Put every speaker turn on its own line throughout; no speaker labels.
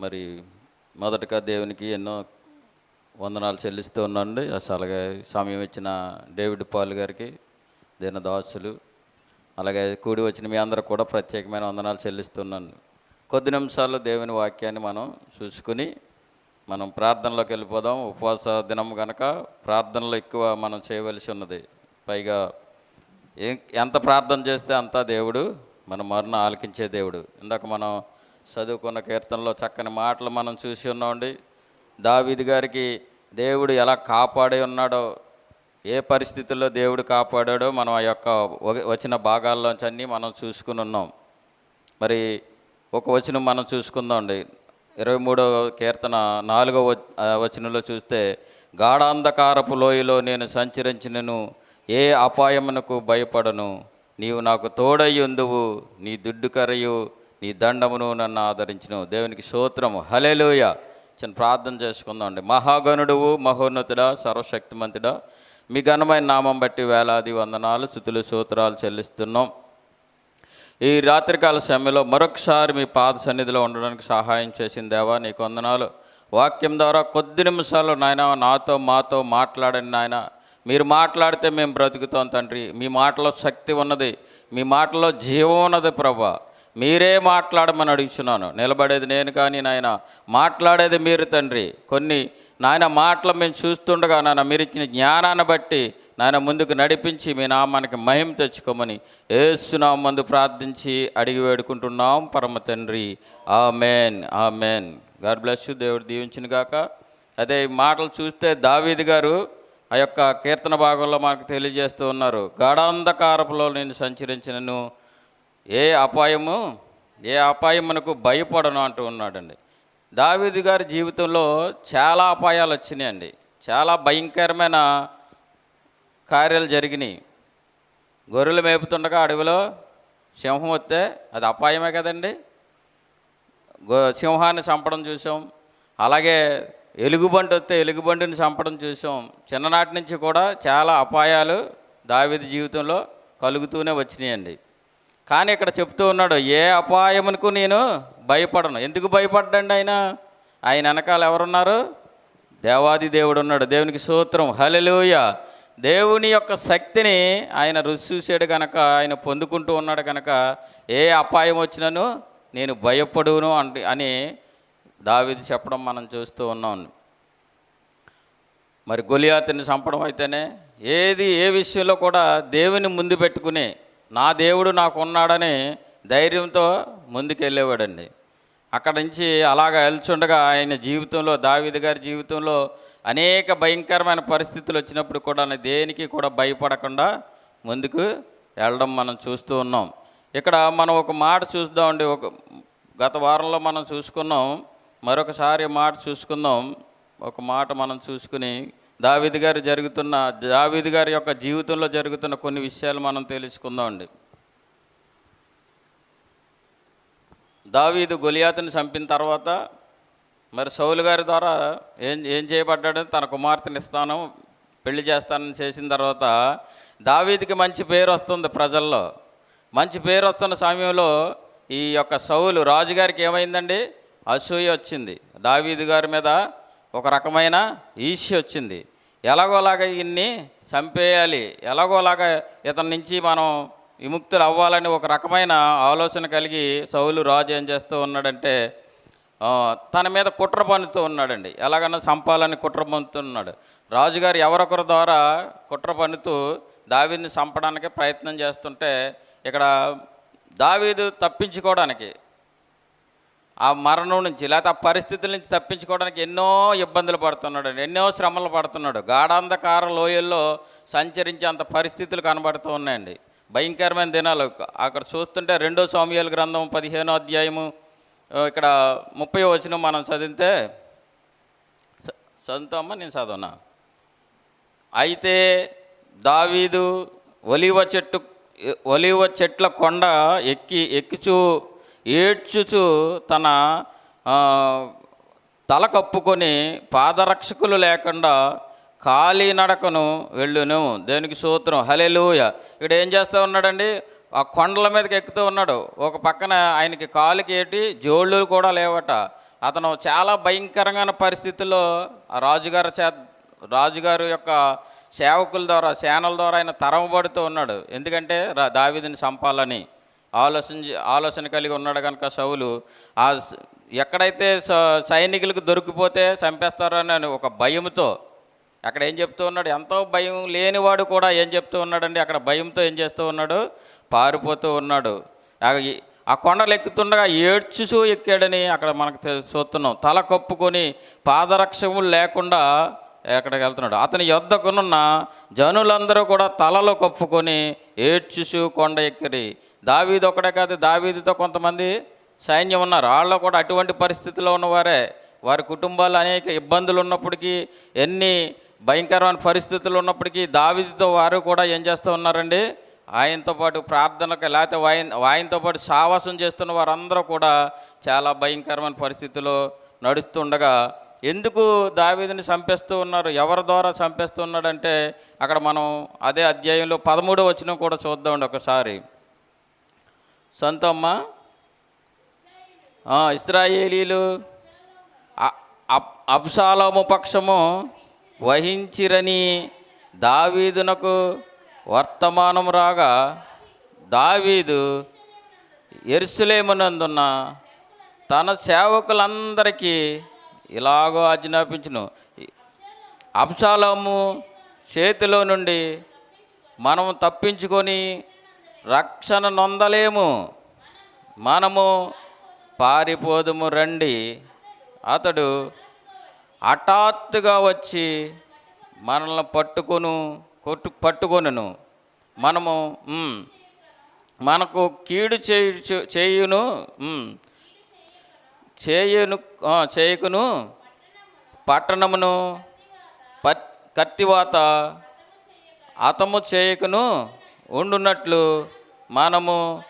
మరి మొదటగా దేవునికి ఎన్నో వందనాలు చెల్లిస్తూ ఉన్నాండి అసలు అలాగే సమయం ఇచ్చిన డేవిడ్ పాల్ గారికి దీనదాసులు అలాగే కూడి వచ్చిన మీ అందరూ కూడా ప్రత్యేకమైన వందనాలు చెల్లిస్తున్నాను కొద్ది నిమిషాల్లో దేవుని వాక్యాన్ని మనం చూసుకుని మనం ప్రార్థనలోకి వెళ్ళిపోదాం. ఉపవాస దినం కనుక ప్రార్థనలో ఎక్కువ మనం చేయవలసి ఉన్నది. పైగా ఎంత ప్రార్థన చేస్తే అంతా దేవుడు మన మరణ ఆలకించే దేవుడు. ఇందాక మనం చదువుకున్న కీర్తనలో చక్కని మాటలు మనం చూసి ఉన్నామండి. దావీది గారికి దేవుడు ఎలా కాపాడి ఉన్నాడో ఏ పరిస్థితుల్లో దేవుడు కాపాడాడో మనం ఆ యొక్క వచ్చిన భాగాల్లోంచి అన్నీ మనం చూసుకుని ఉన్నాం. మరి ఒక వచనం మనం చూసుకుందామండి. ఇరవై మూడవ కీర్తన నాలుగవ వచనంలో చూస్తే గాఢాంధకారపు లోయలో నేను సంచరించినను ఏ అపాయమునకు భయపడను. నీవు నాకు తోడయ్యుందువు నీ దుడ్డు కరయు నీ దండమును నన్ను ఆదరించను. దేవునికి స్తోత్రము. హలేలుయ చిన్న ప్రార్థన చేసుకుందామండి మహాగణుడువు మహోన్నతుడా సర్వశక్తిమంతుడా మీ ఘనమైన నామం బట్టి వేలాది వందనాలు స్థుతులు సూత్రాలు చెల్లిస్తున్నాం. ఈ రాత్రికాల సమయంలో మరొకసారి మీ పాద సన్నిధిలో ఉండడానికి సహాయం చేసిన దేవా నీకు వందనాలు. వాక్యం ద్వారా కొద్ది నిమిషాలు నాయన నాతో మాతో మాట్లాడండి నాయన. మీరు మాట్లాడితే మేము బ్రతుకుతాం తండ్రి. మీ మాటలో శక్తి ఉన్నది. మీ మాటలో జీవం ఉన్నది ప్రభా. మీరే మాట్లాడమని అడుగుతున్నాను నిలబడేది నేను కానీ నాయన మాట్లాడేది మీరు తండ్రి. కొన్ని నాయన మాటలు మేము చూస్తుండగా నాయన మీరు ఇచ్చిన జ్ఞానాన్ని బట్టి నాయన ముందుకు నడిపించి మీ నామానికి మహిమ తెచ్చుకోమని ఏసునాం మందు ప్రార్థించి అడిగి వేడుకుంటున్నాం. పరమ తండ్రి. ఆ మెన్ గాడ్ బ్లెస్ యూ. దేవుడు దీవించిన గాక. అదే ఈ మాటలు చూస్తే దావీది గారు ఆ యొక్క కీర్తన భాగంలో మనకు తెలియజేస్తూ ఉన్నారు. గాఢాంధకారపులో నేను సంచరించినను. ఏ అపాయము ఏ అపాయం మనకు భయపడను అంటూ ఉన్నాడండి. దావీదు గారి జీవితంలో చాలా అపాయాలు వచ్చినాయండి. చాలా భయంకరమైన కార్యాలు జరిగినాయి. గొర్రెలు మేపుతుండగా అడవిలో సింహం వస్తే అది అపాయమే కదండి. గో సింహాన్ని చంపడం చూసాం. అలాగే ఎలుగుబంటి వస్తే ఎలుగుబంటిని చంపడం చూసాం. చిన్ననాటి నుంచి కూడా చాలా అపాయాలు దావిది జీవితంలో కలుగుతూనే వచ్చినాయండి. కానీ ఇక్కడ చెప్తూ ఉన్నాడు ఏ అపాయమునకు నేను భయపడను. ఎందుకు భయపడ్డండి ఆయన? ఆయన వెనకాల ఎవరున్నారు? దేవాది దేవుడు ఉన్నాడు. దేవునికి సూత్రం హలెలూయ దేవుని యొక్క శక్తిని ఆయన రుచి చూసాడు కనుక ఆయన పొందుకుంటూ ఉన్నాడు కనుక ఏ అపాయం వచ్చినను నేను భయపడును అంటే అని దావిది చెప్పడం మనం చూస్తూ ఉన్నాం. మరి గొలియాతిని చంపడం అయితేనే ఏది ఏ విషయంలో కూడా దేవుని ముందు పెట్టుకునే నా దేవుడు నాకు ఉన్నాడని ధైర్యంతో ముందుకెళ్ళేవాడండి. అక్కడ నుంచి అలాగ వెళ్చుండగా ఆయన జీవితంలో దావిద గారి జీవితంలో అనేక భయంకరమైన పరిస్థితులు వచ్చినప్పుడు కూడా దేనికి కూడా భయపడకుండా ముందుకు వెళ్ళడం మనం చూస్తూ ఉన్నాం. ఇక్కడ మనం ఒక మాట చూద్దామండి. ఒక గత వారంలో మనం చూసుకున్నాం. మరొకసారి మాట చూసుకుందాం. ఒక మాట మనం చూసుకుని దావిది గారు జరుగుతున్న దావిది గారి యొక్క జీవితంలో జరుగుతున్న కొన్ని విషయాలు మనం తెలుసుకుందామండి. దావీదు గొలియాతుని చంపిన తర్వాత మరి సౌలు గారి ద్వారా ఏం ఏం చేయబడ్డాడు? తన కుమార్తెని ఇస్తాను పెళ్ళి చేస్తానని చేసిన తర్వాత దావీదికి మంచి పేరు వస్తుంది ప్రజల్లో. మంచి పేరు వస్తున్న సమయంలో ఈ యొక్క సౌలు రాజుగారికి ఏమైందండి? అసూయ వచ్చింది. దావీదు గారి మీద ఒక రకమైన ఈసి వచ్చింది. ఎలాగోలాగా ఇన్ని చంపేయాలి ఎలాగోలాగా ఇతని నుంచి మనం విముక్తులు అవ్వాలని ఒక రకమైన ఆలోచన కలిగి సౌలు రాజు ఏం చేస్తూ ఉన్నాడంటే తన మీద కుట్ర పన్నుతూ ఉన్నాడండి. ఎలాగన్నా చంపాలని కుట్ర పన్నుతున్నాడు. రాజుగారు ఎవరొకరి ద్వారా కుట్ర పన్నుతూ దావీదుని చంపడానికి ప్రయత్నం చేస్తుంటే ఇక్కడ దావీదు తప్పించుకోవడానికి ఆ మరణం నుంచి లేకపోతే ఆ పరిస్థితుల నుంచి తప్పించుకోవడానికి ఎన్నో ఇబ్బందులు పడుతున్నాడు ఎన్నో శ్రమలు పడుతున్నాడు. గాఢాంధకార లోయల్లో సంచరించే అంత పరిస్థితులు కనబడుతూ ఉన్నాయండి. భయంకరమైన దినాలు. అక్కడ చూస్తుంటే రెండో సౌమ్యాల గ్రంథం పదిహేనో అధ్యాయము ఇక్కడ ముప్పై వచ్చిన మనం చదివితే చదువుతామా? నేను చదవనా? అయితే దావీదు ఒలివ చెట్టు ఒలివ చెట్ల కొండ ఎక్కి ఎక్కుచూ ఏడ్చుచు తన తల కప్పుకొని పాదరక్షకులు లేకుండా ఖాళీ నడకను వెళ్ళును. దేనికి సూత్రం హలెలూయ ఇక్కడ ఏం చేస్తూ ఉన్నాడండి? ఆ కొండల మీదకి ఎక్కుతూ ఉన్నాడు. ఒక పక్కన ఆయనకి కాలుకి ఏటి జోళ్ళు కూడా లేవట. అతను చాలా భయంకరమైన పరిస్థితుల్లో రాజుగారు రాజుగారి చే రాజుగారు యొక్క సేవకుల ద్వారా సేనల ద్వారా ఆయన తరమబడుతూ ఉన్నాడు. ఎందుకంటే రా- చంపాలని. ఆలోచన ఆలోచన కలిగి ఉన్నాడు కనుక సౌలు ఆ ఎక్కడైతే స- సైనికులకు దొరికిపోతే చంపేస్తారని ఒక భయంతో అక్కడ ఏం చెప్తూ ఉన్నాడు? ఎంతో భయం లేనివాడు కూడా ఏం చెప్తూ ఉన్నాడండి? అక్కడ భయంతో ఏం చేస్తూ ఉన్నాడు? పారిపోతూ ఉన్నాడు. ఆ కొండలు ఎక్కుతుండగా ఏడ్చుచూ ఎక్కాడని అక్కడ మనకు చూస్తున్నాం. తల కప్పుకొని పాదరక్షములు లేకుండా ఎక్కడికి వెళ్తున్నాడు. అతని యొద్దకునున్న జనులందరూ కూడా తలలు కప్పుకొని ఏడ్చుచూ కొండ ఎక్కిరి. దావీదు ఒకడే కాదు దావీదుతో కొంతమంది సైన్యం ఉన్నారు. వాళ్ళు కూడా అటువంటి పరిస్థితిలో ఉన్నవారే. వారి కుటుంబాలు అనేక ఇబ్బందులు ఉన్నప్పటికీ ఎన్ని భయంకరమైన పరిస్థితులు ఉన్నప్పటికీ దావీదుతో వారు కూడా ఏం చేస్తూ ఉన్నారండి? ఆయనతో పాటు ప్రార్థనకు లేకపోతే ఆయన ఆయనతో పాటు సావాసం చేస్తున్న వారందరూ కూడా చాలా భయంకరమైన పరిస్థితిలో నడుస్తుండగా ఎందుకు దావీదిని చంపేస్తూ ఉన్నారు? ఎవరి ద్వారా చంపేస్తూ ఉన్నాడంటే అక్కడ మనం అదే అధ్యాయంలో పదమూడో వచ్చిన కూడా చూద్దామండి ఒకసారి. సొంతమ్మ? ఇస్రాయేలీలు అప్సాలోము పక్షము వహించిరని దావీదునకు వర్తమానం రాగా దావీదు ఎరుసలేమునందున్న తన సేవకులందరికీ ఇలాగో ఆజ్ఞాపించును. అప్సాలోము చేతిలో నుండి మనం తప్పించుకొని రక్షణ నొందలేము. మనము పారిపోదుము రండి. అతడు హఠాత్తుగా వచ్చి మనల్ని పట్టుకొను కొట్టు పట్టుకొనును. మనము మనకు కీడు చేయు చేయును చేయును చేయకును. పట్టణమును పట్ కత్తివాత అతము చేయకును. ఉండున్నట్లు మనము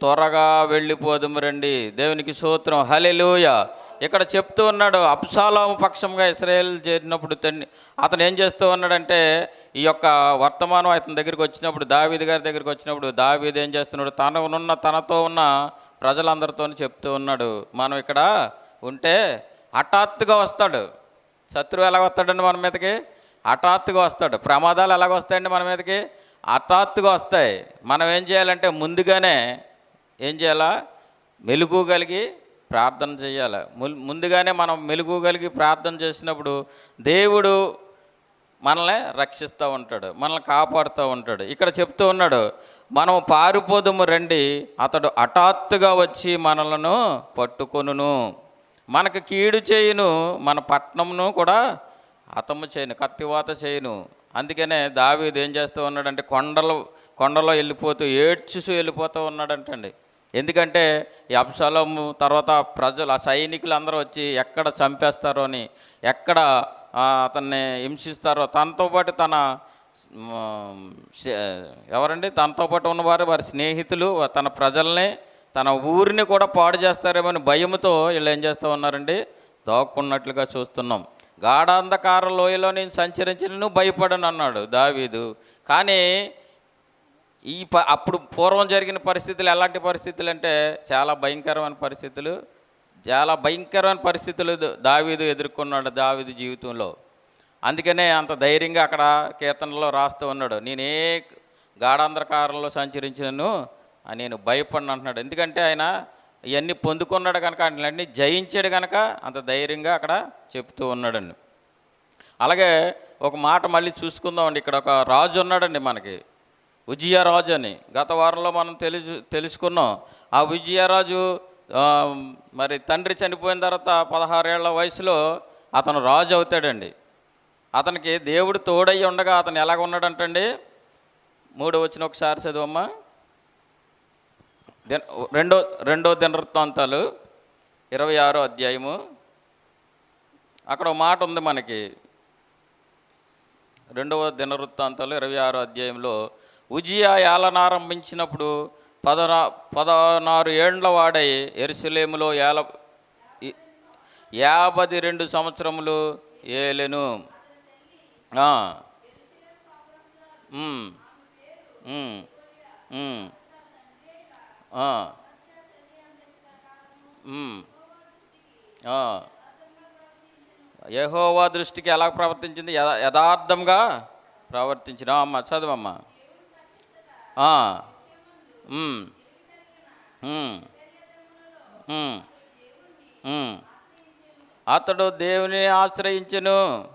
త్వరగా వెళ్ళిపోదుము రండి. దేవునికి సూత్రం హలెలూయ ఇక్కడ చెప్తూ ఉన్నాడు అప్సాలం పక్షంగా ఇస్రాయేల్ చేరినప్పుడు తన్ని అతను ఏం చేస్తూ ఉన్నాడంటే ఈ యొక్క వర్తమానం అతని దగ్గరికి వచ్చినప్పుడు దావీద్ గారి దగ్గరికి వచ్చినప్పుడు దావీద్ ఏం చేస్తున్నాడు తన ఉన్న తనతో ఉన్న ప్రజలందరితో చెప్తూ ఉన్నాడు. మనం ఇక్కడ ఉంటే హఠాత్తుగా వస్తాడు. శత్రువు ఎలా వస్తాడండి మన మీదకి? హఠాత్తుగా వస్తాడు. ప్రమాదాలు ఎలాగ వస్తాయండి మన మీదకి? హఠాత్తుగా వస్తాయి. మనం ఏం చేయాలంటే ముందుగానే ఏం చేయాలా? మెలుగు కలిగి ప్రార్థన చేయాలి? ముందుగానే మనం మెలుగు కలిగి ప్రార్థన చేసినప్పుడు దేవుడు మనల్ని రక్షిస్తూ ఉంటాడు మనల్ని కాపాడుతూ ఉంటాడు. ఇక్కడ చెప్తూ ఉన్నాడు మనం పారిపోదుము రండి అతడు హఠాత్తుగా వచ్చి మనలను పట్టుకొనును. మనకు కీడు చేయును మన పట్నంను కూడా హతము చేయను కత్తివాత చేయను. అందుకనే దావీదు ఏం చేస్తూ ఉన్నాడంటే కొండలు కొండలో వెళ్ళిపోతూ ఏడ్చుసు వెళ్ళిపోతూ ఉన్నాడంటండి. ఎందుకంటే ఈ అబ్సలము తర్వాత ప్రజలు ఆ సైనికులు అందరూ వచ్చి ఎక్కడ చంపేస్తారో అని ఎక్కడ అతన్ని హింసిస్తారో తనతో పాటు తన ఎవరండి? తనతో పాటు ఉన్నవారు వారి స్నేహితులు తన ప్రజల్ని తన ఊరిని కూడా పాడు చేస్తారేమో అని భయంతో వీళ్ళు ఏం చేస్తూ ఉన్నారండి? దాక్కున్నట్లుగా చూస్తున్నాం. గాఢాంధకార లోయలో నేను సంచరించిన భయపడను అన్నాడు దావీదు. కానీ ఈ ప అప్పుడు పూర్వం జరిగిన పరిస్థితులు ఎలాంటి పరిస్థితులు అంటే చాలా భయంకరమైన పరిస్థితులు చాలా భయంకరమైన పరిస్థితులు దావీదు ఎదుర్కొన్నాడు దావీదు జీవితంలో. అందుకనే అంత ధైర్యంగా అక్కడ కీర్తనలో రాస్తూ ఉన్నాడు నేనే గాఢాంధకారంలో సంచరించినను నేను భయపడిన అంటున్నాడు. ఎందుకంటే ఆయన ఇవన్నీ పొందుకున్నాడు కనుక అన్నీ జయించాడు కనుక అంత ధైర్యంగా అక్కడ చెప్తూ ఉన్నాడండి. అలాగే ఒక మాట మళ్ళీ చూసుకుందామండి. ఇక్కడ ఒక రాజు ఉన్నాడండి మనకి. విజయరాజు అని. గత వారంలో మనం తెలుసు తెలుసుకున్నాం. ఆ విజయరాజు మరి తండ్రి చనిపోయిన తర్వాత పదహారేళ్ళ వయసులో అతను రాజు అవుతాడండి. అతనికి దేవుడు తోడై ఉండగా అతను ఎలాగ ఉన్నాడంటండి? మూడో వచ్చిన ఒకసారి చదువమ్మా. దిన రెండో రెండో దినవృత్తాంతాలు ఇరవై ఆరో అధ్యాయము. అక్కడ ఒక మాట ఉంది మనకి. రెండవ దినవృత్తాంతాలు ఇరవై ఆరో అధ్యాయంలో ఉజియా ఏలనారంభించినప్పుడు పదనా పదనారు ఏండ్ల వాడై ఎరుసలేములో ఏల యాభై రెండు సంవత్సరములు ఏలెను. ఆ. యహోవా దృష్టికి ఎలా ప్రవర్తించింది? యథార్థంగా ప్రవర్తించిన. అమ్మ చదవమ్మా. అతడు దేవుని ఆశ్రయించను.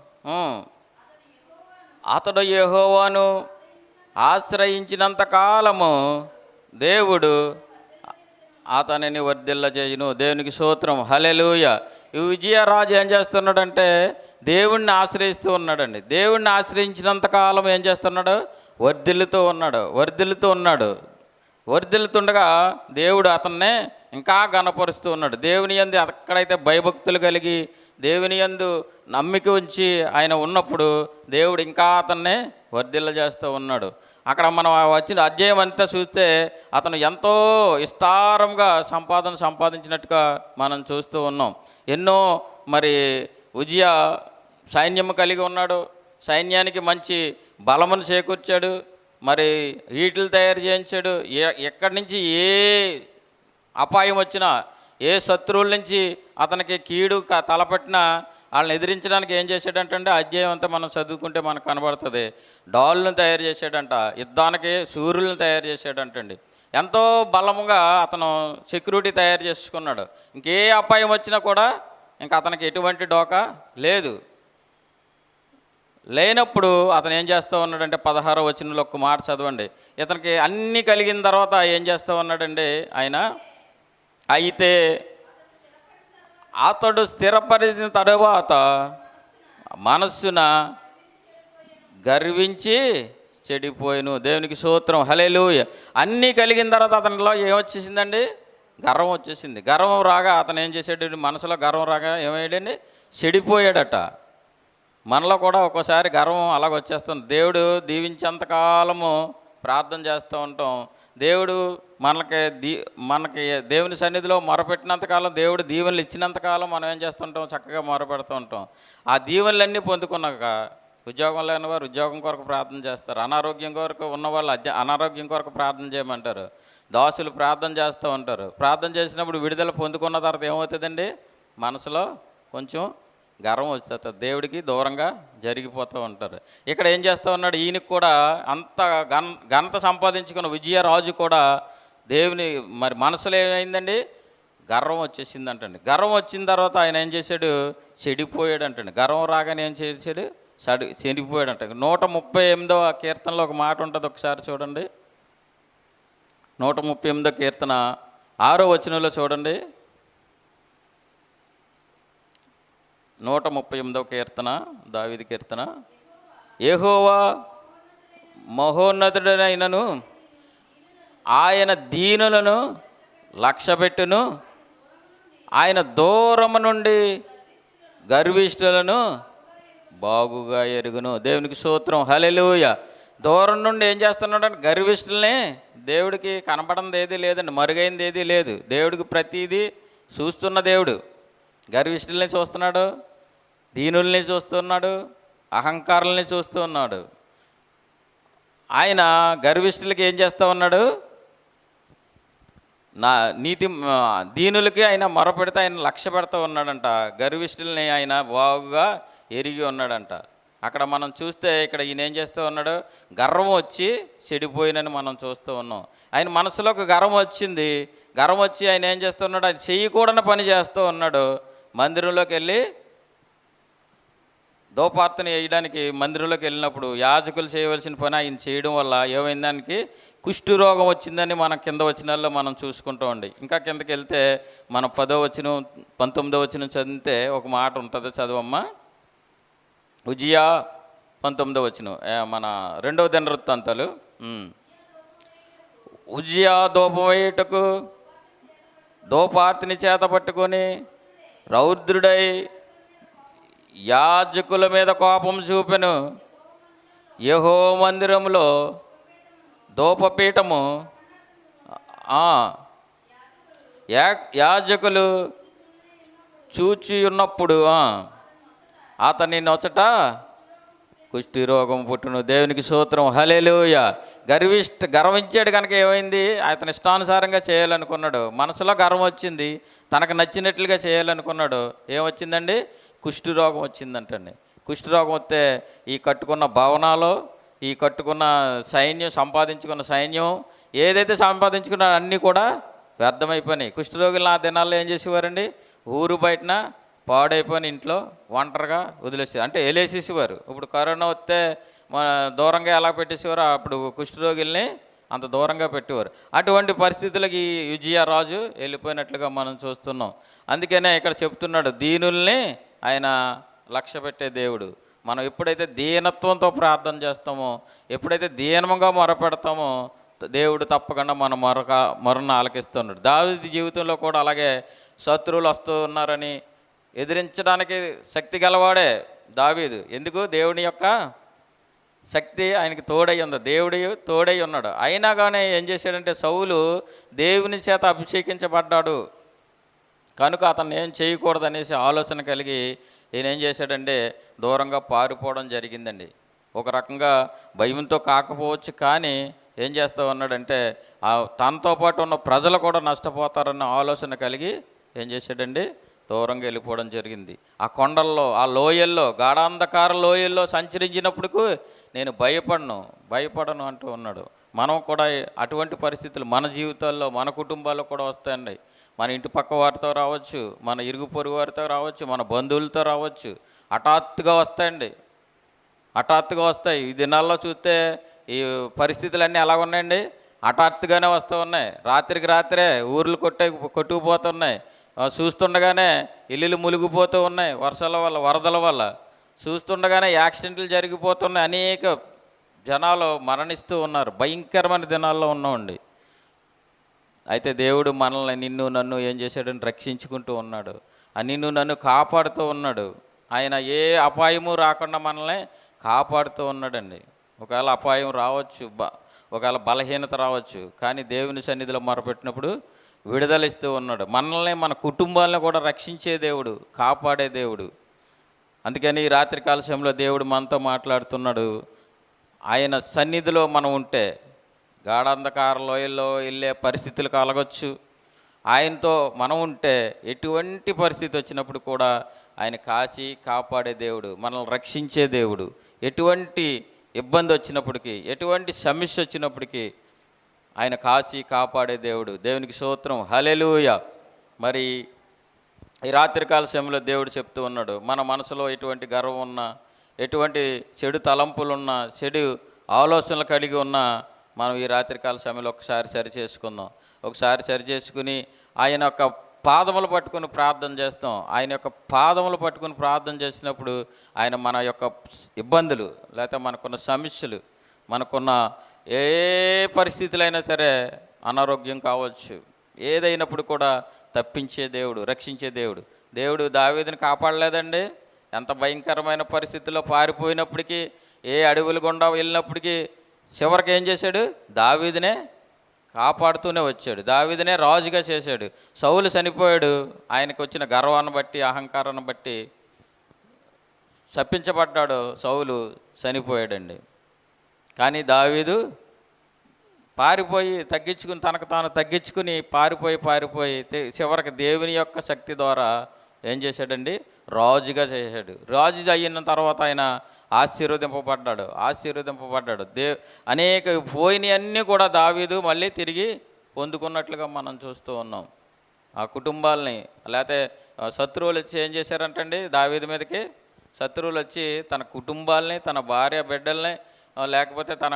అతడు యహోవాను ఆశ్రయించినంత కాలము దేవుడు అతనిని వర్ధిల్ల చేయును దేవునికి సూత్రం హలెలుయ ఈ విజయరాజు ఏం చేస్తున్నాడంటే దేవుణ్ణి ఆశ్రయిస్తూ ఉన్నాడండి. దేవుణ్ణి ఆశ్రయించినంత కాలం ఏం చేస్తున్నాడు? వర్ధిల్లుతూ ఉన్నాడు. వర్ధిల్లుతూ ఉన్నాడు. వర్ధిల్లుతుండగా దేవుడు అతన్నే ఇంకా గణపరుస్తూ ఉన్నాడు. దేవుని యందు ఎక్కడైతే భయభక్తులు కలిగి దేవుని యందు నమ్మిక ఉంచి ఆయన ఉన్నప్పుడు దేవుడు ఇంకా అతన్నే వర్ధిల్ల చేస్తూ ఉన్నాడు. అక్కడ మనం వచ్చిన అధ్యాయం అంతా చూస్తే అతను ఎంతో విస్తారంగా సంపాదన సంపాదించినట్టుగా మనం చూస్తూ ఉన్నాం. ఎన్నో మరి ఉజియ సైన్యము కలిగి ఉన్నాడు. సైన్యానికి మంచి బలమును చేకూర్చాడు. మరి ఈటలు తయారు చేయించాడు. ఏ- ఎక్కడి నుంచి ఏ అపాయం వచ్చినా ఏ శత్రువుల నుంచి అతనికి కీడు క- తలపెట్టినా వాళ్ళని ఎదిరించడానికి ఏం చేశాడంటే అధ్యాయం అంతా మనం చదువుకుంటే మనకు కనబడుతుంది. డాళ్ళను తయారు చేశాడంట యుద్ధానికి సూర్యులను తయారు చేశాడంటండి. ఎంతో బలముగా అతను సెక్యూరిటీ తయారు చేసుకున్నాడు. ఇంకే అపాయం వచ్చినా కూడా ఇంకా అతనికి ఎటువంటి డోకా లేదు. లేనప్పుడు అతను ఏం చేస్తూ ఉన్నాడంటే పదహారో వచ్చినలో ఒక్క మాట చదవండి. ఇతనికి అన్నీ కలిగిన తర్వాత ఏం చేస్తూ ఉన్నాడండి ఆయన అయితే అతడు స్థిరపరిచిన తరువాత మనస్సున గర్వించి చెడిపోయాను. దేవునికి సూత్రం హలేలుయ అన్నీ కలిగిన తర్వాత అతనిలో ఏమొచ్చేసిందండి గర్వం వచ్చేసింది. గర్వం రాగా అతను ఏం చేసాడు మనసులో గర్వం రాగా ఏమయ్యాడండి? చెడిపోయాడట. మనలో కూడా ఒక్కోసారి గర్వం అలాగ వచ్చేస్తుంది దేవుడు దీవించేంతకాలము ప్రార్థన చేస్తూ ఉంటాం. దేవుడు మనకి దీ మనకి దేవుని సన్నిధిలో మొరపెట్టినంతకాలం దేవుడు దీవెనలు ఇచ్చినంతకాలం మనం ఏం చేస్తుంటాం? చక్కగా మొరపెడుతూ ఉంటాం. ఆ దీవెనలన్నీ పొందుకున్నాక ఉద్యోగం లేని వారు ఉద్యోగం కొరకు ప్రార్థన చేస్తారు. అనారోగ్యం కొరకు ఉన్నవాళ్ళు అద్య అనారోగ్యం కొరకు ప్రార్థన చేయమంటారు. దాసులు ప్రార్థన చేస్తూ ఉంటారు. ప్రార్థన చేసినప్పుడు విడుదల పొందుకున్న తర్వాత ఏమవుతుందండి? మనసులో కొంచెం గర్వం వచ్చేస్తుంది. దేవుడికి దూరంగా జరిగిపోతూ ఉంటారు. ఇక్కడ ఏం చేస్తూ ఉన్నాడు? ఈయనకి కూడా అంత ఘన ఘనత సంపాదించుకున్న విజయరాజు కూడా దేవుని మరి మనసులో ఏమైందండి? గర్వం వచ్చేసింది అంటండి గర్వం వచ్చిన తర్వాత ఆయన ఏం చేశాడు? చెడిపోయాడు అంటండి గర్వం రాగానే ఏం చేశాడు? సడి అంట నూట ముప్పై ఎనిమిదో కీర్తనలో ఒక మాట ఉంటుంది ఒకసారి చూడండి. నూట ముప్పై ఎనిమిదో కీర్తన ఆరో వచనంలో చూడండి. నూట ముప్పై ఎనిమిదవ కీర్తన దావిది కీర్తన. ఏహోవా మహోన్నతుడనైనను ఆయన దీనులను లక్ష్యపెట్టును. ఆయన దూరము నుండి గర్విష్ఠులను బాగుగా ఎరుగును. దేవునికి సూత్రం హలెలూయ దూరం నుండి ఏం చేస్తున్నాడు అంటే గర్విష్ఠుల్ని దేవుడికి కనపడంది ఏది లేదండి మరుగైంది ఏది లేదు. దేవుడికి ప్రతిదీ చూస్తున్న దేవుడు. గర్విష్ఠుల్ని చూస్తున్నాడు. దీనుల్ని చూస్తున్నాడు అహంకారుల్ని చూస్తూ ఉన్నాడు ఆయన గర్విష్ఠులకి ఏం చేస్తూ ఉన్నాడు? నా నీతి దీనులకి ఆయన మొరపెడితే ఆయన లక్ష్య పెడతా ఉన్నాడంట. గర్విష్ఠుల్ని ఆయన బాగుగా ఎరిగి ఉన్నాడంట. అక్కడ మనం చూస్తే ఇక్కడ ఈయన ఏం చేస్తూ ఉన్నాడు? గర్వం వచ్చి చెడిపోయినని మనం చూస్తూ ఉన్నాం. ఆయన మనసులోకి గర్వం వచ్చింది. గర్వం వచ్చి ఆయన ఏం చేస్తున్నాడు ఆయన చేయకూడని పని చేస్తూ ఉన్నాడు. మందిరంలోకి వెళ్ళి దోపార్తన వేయడానికి మందిరంలోకి వెళ్ళినప్పుడు యాజకులు చేయవలసిన పని ఆయన చేయడం వల్ల ఏమైంది దానికి? రోగం వచ్చిందని మనం కింద వచ్చినాల్లో మనం చూసుకుంటూ ఉండి. ఇంకా కిందకి వెళ్తే మనం పదో వచ్చిన పంతొమ్మిదో వచ్చిన చదివితే ఒక మాట ఉంటుంది చదువమ్మా. ఉజియా పంతొమ్మిదో వచ్చిన మన రెండవ దినవృత్తాంతాలు. ఉజియా దూపం వేయుటకు దోపార్తిని చేత పట్టుకొని రౌద్రుడై యాజకుల మీద కోపం చూపెను. యహో మందిరంలో దూపపీఠము. యా- యాజకులు చూచి ఉన్నప్పుడు అతని నొచట కుష్టి రోగం పుట్టును. దేవునికి సూత్రం హలేలుయ గర్విష్ట గర్వించాడు కనుక ఏమైంది? అతని ఇష్టానుసారంగా చేయాలనుకున్నాడు. మనసులో గర్వం వచ్చింది. తనకు నచ్చినట్లుగా చేయాలనుకున్నాడు. ఏమొచ్చిందండి? కుష్ఠరోగం వచ్చిందంటండి. కుష్ఠరోగం వస్తే ఈ కట్టుకున్న భవనాలు ఈ కట్టుకున్న సైన్యం సంపాదించుకున్న సైన్యం ఏదైతే సంపాదించుకున్నారో అన్నీ కూడా వ్యర్థమైపోయినాయి. కుష్ఠరోగులు ఆ దినాల్లో ఏం చేసేవారండి? ఊరు బయటన పాడైపోయిన ఇంట్లో ఒంటరిగా వదిలేసి అంటే వేలేసేసేవారు ఇప్పుడు కరోనా వస్తే మన దూరంగా ఎలా పెట్టేసేవారు అప్పుడు కుష్ఠరోగుల్ని అంత దూరంగా పెట్టేవారు. అటువంటి పరిస్థితులకి ఈ విజయ రాజు వెళ్ళిపోయినట్లుగా మనం చూస్తున్నాం. అందుకనే ఇక్కడ చెప్తున్నాడు దీనుల్ని ఆయన లక్ష్య పెట్టే దేవుడు. మనం ఎప్పుడైతే దీనత్వంతో ప్రార్థన చేస్తామో ఎప్పుడైతే దీనముగా మొరపెడతామో దేవుడు తప్పకుండా మన మరొక మరణ ఆలకిస్తున్నాడు. దావిది జీవితంలో కూడా అలాగే శత్రువులు వస్తూ ఉన్నారని ఎదిరించడానికి శక్తి గలవాడే దావీదు. ఎందుకు? దేవుని యొక్క శక్తి ఆయనకి తోడై ఉంది. దేవుడి తోడై ఉన్నాడు. అయినా కానీ ఏం చేశాడంటే సౌలు దేవుని చేత అభిషేకించబడ్డాడు. కనుక అతను ఏం చేయకూడదనేసి ఆలోచన కలిగి ఈయన ఏం చేశాడంటే దూరంగా పారిపోవడం జరిగిందండి. ఒక రకంగా భయంతో కాకపోవచ్చు కానీ ఏం చేస్తా ఉన్నాడంటే ఆ తనతో పాటు ఉన్న ప్రజలు కూడా నష్టపోతారన్న ఆలోచన కలిగి ఏం చేశాడండి? దూరంగా వెళ్ళిపోవడం జరిగింది. ఆ కొండల్లో ఆ లోయల్లో గాఢాంధకార లోయల్లో సంచరించినప్పుడు నేను భయపడను భయపడను అంటూ ఉన్నాడు. మనం కూడా అటువంటి పరిస్థితులు మన జీవితాల్లో మన కుటుంబాల్లో కూడా వస్తాయండి. మన ఇంటి పక్క వారితో రావచ్చు మన ఇరుగు పొరుగు వారితో రావచ్చు మన బంధువులతో రావచ్చు. హఠాత్తుగా వస్తాయండి. హఠాత్తుగా వస్తాయి. ఈ దినాల్లో చూస్తే ఈ పరిస్థితులన్నీ ఎలా ఉన్నాయండి హఠాత్తుగానే వస్తూ ఉన్నాయి. రాత్రికి రాత్రే ఊర్లు కొట్టే కొట్టుకుపోతున్నాయి. చూస్తుండగానే ఇల్లులు మునిగిపోతూ ఉన్నాయి వర్షాల వల్ల వరదల వల్ల. చూస్తుండగానే యాక్సిడెంట్లు జరిగిపోతున్నాయి. అనేక జనాలు మరణిస్తూ ఉన్నారు. భయంకరమైన దినాల్లో ఉన్నామండి. అయితే దేవుడు మనల్ని నిన్ను నన్ను ఏం చేశాడని రక్షించుకుంటూ ఉన్నాడు. ఆ నిన్ను నన్ను కాపాడుతూ ఉన్నాడు. ఆయన ఏ అపాయము రాకుండా మనల్ని కాపాడుతూ ఉన్నాడండి. ఒకవేళ అపాయం రావచ్చు బ ఒకవేళ బలహీనత రావచ్చు కానీ దేవుని సన్నిధిలో మొరపెట్టినప్పుడు విడుదలిస్తూ ఉన్నాడు. మనల్ని మన కుటుంబాలను కూడా రక్షించే దేవుడు కాపాడే దేవుడు. అందుకని ఈ రాత్రి కాల సమయంలో దేవుడు మనతో మాట్లాడుతున్నాడు. ఆయన సన్నిధిలో మనం ఉంటే గాఢంధకార లోయల్లో వెళ్ళే పరిస్థితులు కలగొచ్చు. ఆయనతో మనం ఉంటే ఎటువంటి పరిస్థితి వచ్చినప్పుడు కూడా ఆయన కాచి కాపాడే దేవుడు మనల్ని రక్షించే దేవుడు. ఎటువంటి ఇబ్బంది వచ్చినప్పటికీ ఎటువంటి సమస్య వచ్చినప్పటికీ ఆయన కాచి కాపాడే దేవుడు దేవునికి సూత్రం హలెలూయ మరి ఈ రాత్రికాల సమయంలో దేవుడు చెప్తూ ఉన్నాడు మన మనసులో ఎటువంటి గర్వం ఉన్నా ఎటువంటి చెడు తలంపులున్నా చెడు ఆలోచనలు కలిగి ఉన్నా మనం ఈ రాత్రికాల సమయంలో ఒకసారి సరి చేసుకుందాం. ఒకసారి సరి చేసుకుని ఆయన యొక్క పాదములు పట్టుకుని ప్రార్థన చేస్తాం. ఆయన యొక్క పాదములు పట్టుకుని ప్రార్థన చేసినప్పుడు ఆయన మన యొక్క ఇబ్బందులు లేకపోతే మనకున్న సమస్యలు మనకున్న ఏ పరిస్థితులైనా సరే అనారోగ్యం కావచ్చు. ఏదైనప్పుడు కూడా తప్పించే దేవుడు రక్షించే దేవుడు. దేవుడు దావేదిని కాపాడలేదండి. ఎంత భయంకరమైన పరిస్థితుల్లో పారిపోయినప్పటికీ ఏ అడవులు గుండా వెళ్ళినప్పటికీ చివరికి ఏం చేశాడు? దావీదునే కాపాడుతూనే వచ్చాడు. దావీదునే రాజుగా చేశాడు. సౌలు చనిపోయాడు. ఆయనకు వచ్చిన గర్వాన్ని బట్టి అహంకారాన్ని బట్టి శపించబడ్డాడు సౌలు చనిపోయాడండి. కానీ దావీదు పారిపోయి తగ్గించుకుని తనకు తాను తగ్గించుకుని పారిపోయి పారిపోయి చివరికి దేవుని యొక్క శక్తి ద్వారా ఏం చేశాడండి? రాజుగా చేశాడు. రాజు అయిన తర్వాత ఆయన ఆశీర్వదింపబడ్డాడు ఆశీర్వదింపబడ్డాడు. దే అనేక పోయినవన్నీ కూడా దావీదు మళ్ళీ తిరిగి పొందుకున్నట్లుగా మనం చూస్తూ ఉన్నాం. ఆ కుటుంబాలని లేకపోతే శత్రువులు వచ్చి ఏం చేశారంటండి? దావీదు మీదకి శత్రువులు వచ్చి తన కుటుంబాలని తన భార్య బిడ్డల్ని లేకపోతే తన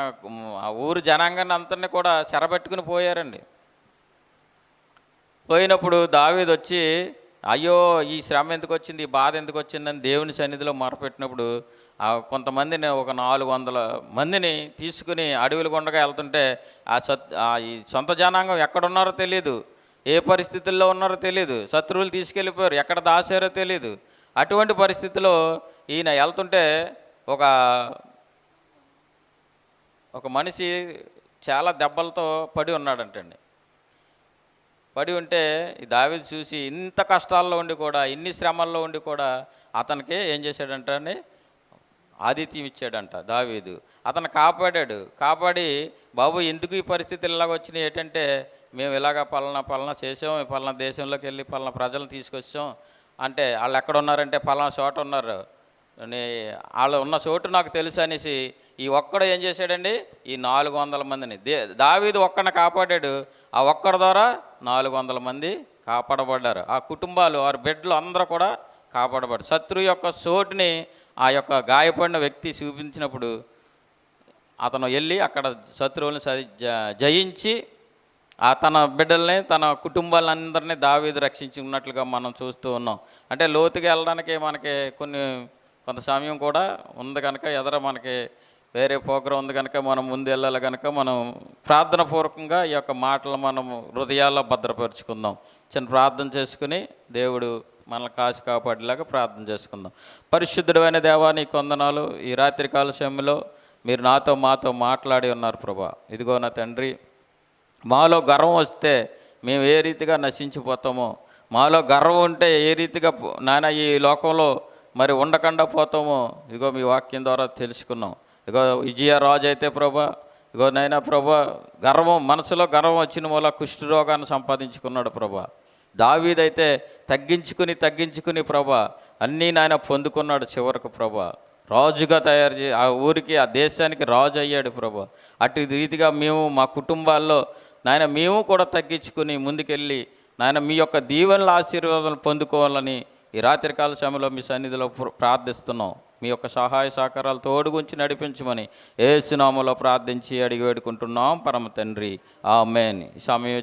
ఆ ఊరు జనాంగాన్ని అంతని కూడా చెరబెట్టుకుని పోయారండి. పోయినప్పుడు దావీదు వచ్చి అయ్యో ఈ శ్రమ ఎందుకు వచ్చింది? ఈ బాధ ఎందుకు వచ్చిందని దేవుని సన్నిధిలో మొరపెట్టినప్పుడు కొంతమందిని ఒక నాలుగు వందల మందిని తీసుకుని అడవులు గుండగా వెళ్తుంటే ఆ సత్ ఆ ఈ సొంత జనాంగం ఎక్కడున్నారో తెలియదు ఏ పరిస్థితుల్లో ఉన్నారో తెలియదు శత్రువులు తీసుకెళ్ళిపోయారు. ఎక్కడ దాచారో తెలియదు అటువంటి పరిస్థితిలో ఈయన వెళ్తుంటే ఒక ఒక మనిషి చాలా దెబ్బలతో పడి ఉన్నాడంటండి. పడి ఉంటే ఈ దావీదు చూసి ఇంత కష్టాల్లో ఉండి కూడా ఇన్ని శ్రమల్లో ఉండి కూడా అతనికి ఏం చేశాడంటే ఆతిథ్యం ఇచ్చాడంట దావీదు. అతను కాపాడాడు. కాపాడి బాబు ఎందుకు ఈ పరిస్థితులు ఇలాగ వచ్చినాయి? ఏంటంటే మేము ఇలాగ పలానా పలానా చేసాం పలానా దేశంలోకి వెళ్ళి పలానా ప్రజలను తీసుకొచ్చాం. అంటే వాళ్ళు ఎక్కడ ఉన్నారంటే పలానా చోట ఉన్నారు. వాళ్ళు ఉన్న చోటు నాకు తెలుసు అనేసి ఈ ఒక్కడు ఏం చేశాడండి? ఈ నాలుగు వందల మందిని. దే దావీదు ఒక్కడిని కాపాడాడు. ఆ ఒక్కడి ద్వారా నాలుగు వందల మంది కాపాడబడ్డారు. ఆ కుటుంబాలు వారి బిడ్డలు అందరూ కూడా కాపాడబడ్డారు. శత్రువు యొక్క చోటుని ఆ యొక్క గాయపడిన వ్యక్తి చూపించినప్పుడు అతను వెళ్ళి అక్కడ శత్రువులను సరి జ- జయించి ఆ తన బిడ్డల్ని తన కుటుంబాలందరినీ దావీదు రక్షించుకున్నట్లుగా మనం చూస్తూ ఉన్నాం. అంటే లోతుగా వెళ్ళడానికి మనకి కొన్ని కొంత సమయం కూడా ఉంది కనుక ఎదర మనకి వేరే ప్రోగ్రాం ఉంది కనుక మనం ముందు వెళ్ళాలి కనుక మనం ప్రార్థన పూర్వకంగా ఈ యొక్క మాటలు మనం హృదయాల్లో భద్రపరుచుకుందాం. చిన్న ప్రార్థన చేసుకుని దేవుడు మనల్ని కాసి కాపాడేలాగా ప్రార్థన చేసుకుందాం. పరిశుద్ధుడైన దేవా నీ కొందనాలు ఈ రాత్రికాల సమయంలో మీరు నాతో మాతో మాట్లాడి ఉన్నారు ప్రభా. ఇదిగో నా తండ్రి మాలో గర్వం వస్తే మేము ఏ రీతిగా నశించిపోతామో మాలో గర్వం ఉంటే ఏ రీతిగా నానా నాయన ఈ లోకంలో మరి ఉండకుండా పోతామో ఇగో మీ వాక్యం ద్వారా తెలుసుకున్నాం. ఇగో విజయ రాజు అయితే ప్రభా ఇగో నైనా ప్రభా గర్వం మనసులో గర్వం వచ్చిన మూల కుష్ఠరోగాన్ని సంపాదించుకున్నాడు ప్రభా. దావీదైతే తగ్గించుకుని తగ్గించుకుని ప్రభా అన్నీ నాయన పొందుకున్నాడు చివరకు ప్రభా. రాజుగా తయారు చే ఆ ఊరికి ఆ దేశానికి రాజు అయ్యాడు ప్రభా. అటు రీతిగా మేము మా కుటుంబాల్లో నాయన మేము కూడా తగ్గించుకుని ముందుకెళ్ళి నాయన మీ యొక్క దీవెనల ఆశీర్వాదాలు పొందుకోవాలని ఈ రాత్రికాల సమయంలో మీ సన్నిధిలో ప్ర- ప్రార్థిస్తున్నాం. మీ యొక్క సహాయ సహకారాలు తోడుగుంచి నడిపించమని ఏసునామలో ప్రార్థించి అడిగి వేడుకుంటున్నాం. పరమ తండ్రి. ఆమెన్. ఈ సమయం